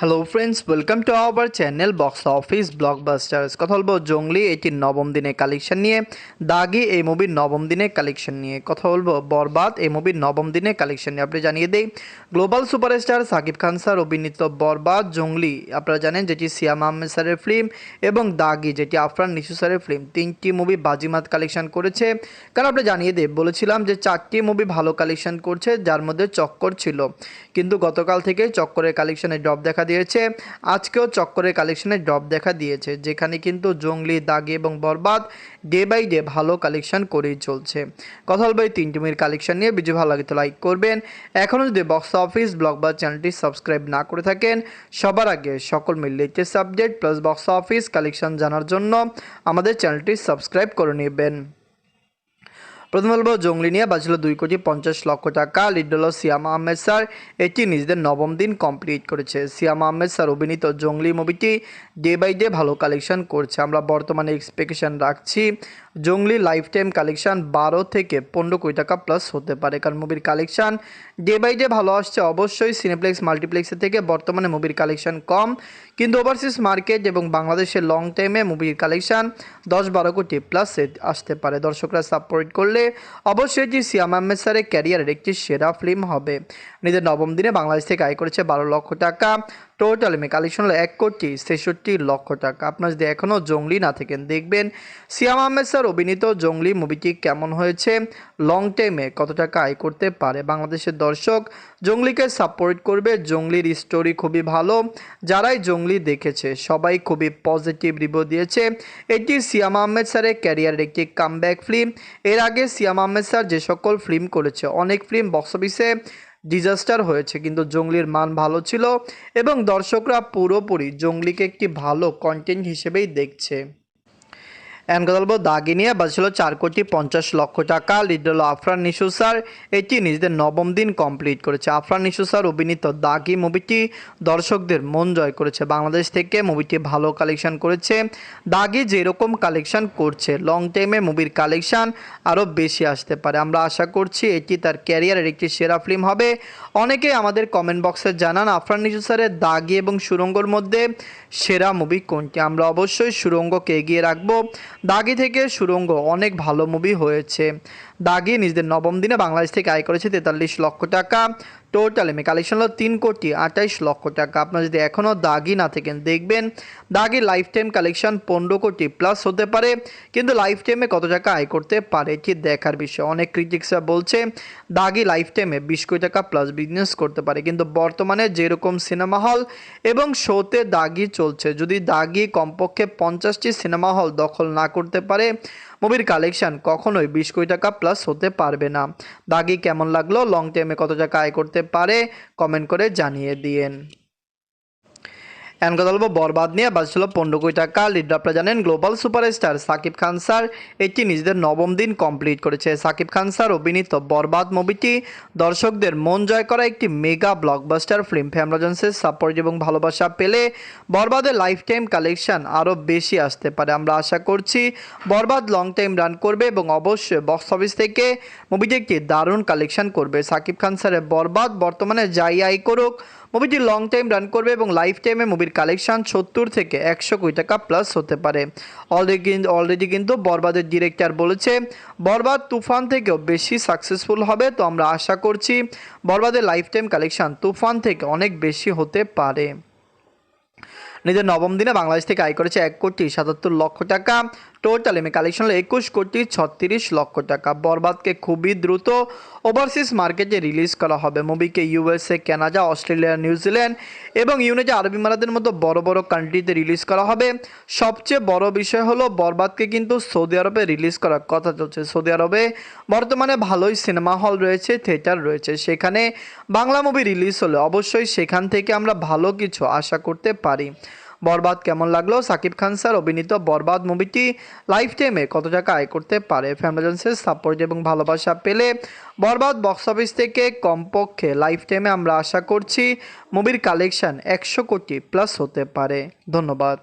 Hello friends welcome to our channel box office blockbusters কথা বলব জঙ্গলি এটির নবম দিনে কালেকশন নিয়ে। দাগি, এই মুভির নবম দিনে কালেকশন নিয়ে। কথা বলব বরবাদ, এই মুভির নবম দিনে কালেকশন নিয়ে। আপনি জানিয়ে দেই global superstar Shakib Khan sir, অভিনীত বরবাদ, জঙ্গলি। আপনারা জানেন যেটি সিয়াম আহমেদ স্যারের ফিল্ম এবং দাগি, যেটি আফরান নিশু স্যারের ফিল্ম তিনটি মুভি বাজিমাত কালেকশন করেছে। কারণ আপনি জানিয়ে দেই, বলেছিলাম যে চারটি মুভি ভালো কালেকশন করছে, যার মধ্যে চক্কর ছিল। কিন্তু গতকাল থেকে চক্করের কালেকশনে ড্রপ দেখা দিয়েছে। আজকেও চক্করের কালেকশনে ড্রপ দেখা দিয়েছে, যেখানে কিন্তু জঙ্গলি, দাগি এবং বরবাদ ডে বাই ডে ভালো কালেকশন করেই চলছে। কথা বলব এই তিনটি মুভির কালেকশন নিয়ে। ভিডিও ভালো লাগে তো লাইক করবেন। এখনও যদি বক্স অফিস ব্লগ বা চ্যানেলটি সাবস্ক্রাইব না করে থাকেন, সবার আগে সকল মিল latest update plus box office collection জানার জন্য আমাদের চ্যানেলটি সাবস্ক্রাইব করে নেবেন। প্রথম বলব জঙ্গলি নিয়ে বাঁচল দুই কোটি পঞ্চাশ লক্ষ টাকা। লিড হল সিয়াম আহমেদ স্যার। এটি নিজেদের নবম দিন কমপ্লিট করেছে। সিয়াম আহমেদ স্যার অভিনীত জঙ্গলি মুভিটি ডে বাই ডে ভালো কালেকশন করছে। আমরা বর্তমানে এক্সপেকটেশন রাখছি। জঙ্গলি লাইফ টাইম কালেকশন বারো থেকে পনেরো কোটি টাকা প্লাস হতে পারে। কারণ মুভির কালেকশন ডে বাই ডে ভালো আসছে। অবশ্যই সিনেপ্লেক্স মাল্টিপ্লেক্সের থেকে বর্তমানে মুভির কালেকশন কম। কিন্তু ওভারসিজ মার্কেট এবং বাংলাদেশের লং টাইমে মুভির কালেকশন দশ বারো কোটি প্লাস আসতে পারে। দর্শকরা সাপোর্ট করলে অবশ্যই এটি সিয়াম আহমেদ ক্যারিয়ারের একটি সেরা ফিল্ম হবে। নিজের নবম দিনে বাংলাদেশ থেকে আয় করেছে বারো লক্ষ টাকা। টোটাল মে কালেকশন হলো এক কোটি ছেষট্টি লক্ষ টাকা। আপনার যদি এখনও জঙ্গলি না থাকেন, দেখবেন সিয়াম আহমেদ স্যার অভিনীত জঙ্গলি মুভিটি কেমন হয়েছে লং টাইমে কত টাকা আয় করতে পারে। বাংলাদেশের দর্শক জঙ্গলিকে সাপোর্ট করবে। জঙ্গলির স্টোরি খুবই ভালো। যারাই জঙ্গলি দেখেছে, সবাই খুবই পজিটিভ রিভিউ দিয়েছে। এটি সিয়াম আহমেদ স্যারের ক্যারিয়ারের একটি কামব্যাক ফিল্ম এর আগে সিয়াম আহমেদ স্যার যে সকল ফিল্ম করেছে, অনেক ফিল্ম বক্স অফিসে ডিজাস্টার হয়েছে, কিন্তু জঙ্গলির মান ভালো ছিল এবং দর্শকরা পুরোপুরি জঙ্গলিকে একটি ভালো কন্টেন্ট হিসেবেই দেখছে। এন কথা বলব দাগি নিয়ে বাজছিল চার কোটি পঞ্চাশ লক্ষ টাকা। লিড হলো আফরান নিশু স্যার। এটি নিজেদের নবম দিন কমপ্লিট করেছে। আফরান নিশু স্যার অভিনীত দাগি মুভিটি দর্শকদের মন জয় করেছে। বাংলাদেশ থেকে মুভিটি ভালো কালেকশন করেছে। দাগি যেরকম কালেকশন করছে লং টাইমে মুভির কালেকশন আরও বেশি আসতে পারে। আমরা আশা করছি এটি তার ক্যারিয়ারের একটি সেরা ফিল্ম হবে। অনেকে আমাদের কমেন্ট বক্সে জানান, আফরান নিশু স্যারের দাগি এবং সুরঙ্গর মধ্যে সেরা মুভি কোনটি? আমরা অবশ্যই সুরঙ্গকে এগিয়ে রাখব। দাগি থেকে সুরঙ্গ, অনেক ভালো মুভি হয়েছে। দাগি নিজেদের নবম দিনে বাংলাদেশ থেকে আয় করেছে তেতাল্লিশ লক্ষ টাকা। টোটাল এমে কালেকশন হলো তিন কোটি আঠাইশ লক্ষ টাকা। আপনার যদি এখনও দাগি না থাকেন, দেখবেন দাগি লাইফ টাইম কালেকশন পনেরো কোটি প্লাস হতে পারে, কিন্তু লাইফ টাইমে কত টাকা আয় করতে পারে, এটি দেখার বিষয়। অনেক ক্রিটিক্সরা বলছে, দাগি লাইফ টাইমে বিশ কোটি টাকা প্লাস বিজনেস করতে পারে, কিন্তু বর্তমানে যেরকম সিনেমা হল এবং শোতে দাগি চলছে, যদি দাগি কমপক্ষে পঞ্চাশটি সিনেমা হল দখল না করতে পারে মুভির কালেকশন কখনোই বিশ কোটি টাকা প্লাস হতে পারবে না। দাগি কেমন লাগল? লং টাইমে কত টাকা আয় করতে পারে? কমেন্ট করে জানিয়ে দিয়েন। এখন কথা বলব বরবাদ নিয়ে বাজছিল পনেরো কোটি টাকা। লিড আপনারা জানেন global superstar Shakib Khan sir এটি নিজেদের নবম দিন কমপ্লিট করেছে। সাকিব খান স্যার অভিনীত বরবাদ মুভিটি দর্শকদের মন জয় করা একটি মেগা ব্লকবাস্টার ফিল্ম ফ্যামরাজন্সের সাপোর্ট এবং ভালোবাসা পেলে বরবাদের লাইফ টাইম কালেকশন আরও বেশি আসতে পারে। আমরা আশা করছি বরবাদ লং টাইম রান করবে এবং অবশ্যই বক্স অফিস থেকে মুভিটি একটি দারুণ কালেকশন করবে। সাকিব খান স্যারের বরবাদ বর্তমানে যাই আই করুক মুভিটি লং টাইম রান করবে এবং লাইফ টাইমে মুভির কালেকশন সত্তর থেকে একশো কোটি টাকা প্লাস হতে পারে। অলরেডি অলরেডি কিন্তু বরবাদের ডিরেক্টর বলেছে, বরবাদ তুফান থেকেও বেশি সাকসেসফুল হবে, তো আমরা আশা করছি বরবাদের লাইফ টাইম কালেকশন তুফান থেকে অনেক বেশি হতে পারে। নিজের নবম দিনে বাংলাদেশ থেকে আয় করেছে এক কোটি সাতাত্তর লক্ষ টাকা। টোটাল এমএ কালেকশন হলো একুশ কোটি ছত্রিশ লক্ষ টাকা। বরবাদকে খুবই দ্রুত ওভারসিজ মার্কেটে রিলিজ করা হবে। মুভিকে USA Canada Australia New Zealand এবং ইউনাইটেড আরব ইমারাতের মতো বড় বড় কান্ট্রিতে রিলিজ করা হবে। সবচেয়ে বড় বিষয় হলো, বরবাদকে কিন্তু সৌদি আরবে রিলিজ করার কথা চলছে। সৌদি আরবে বর্তমানে ভালোই সিনেমা হল রয়েছে থিয়েটার রয়েছে। সেখানে বাংলা মুভি রিলিজ হলে অবশ্যই সেখান থেকে আমরা ভালো কিছু আশা করতে পারি। বরবাদ কেমন লাগল? সাকিব খান স্যার, অভিনীত বরবাদ মুভিটি লাইফ টাইমে কত টাকা আয় করতে পারে? ফ্যামিলিজেন্সের সাপোর্ট এবং ভালোবাসা পেলে বরবাদ বক্স অফিস থেকে কমপক্ষে লাইফ টাইমে আমরা আশা করছি মুভির কালেকশন একশো কোটি প্লাস হতে পারে। ধন্যবাদ।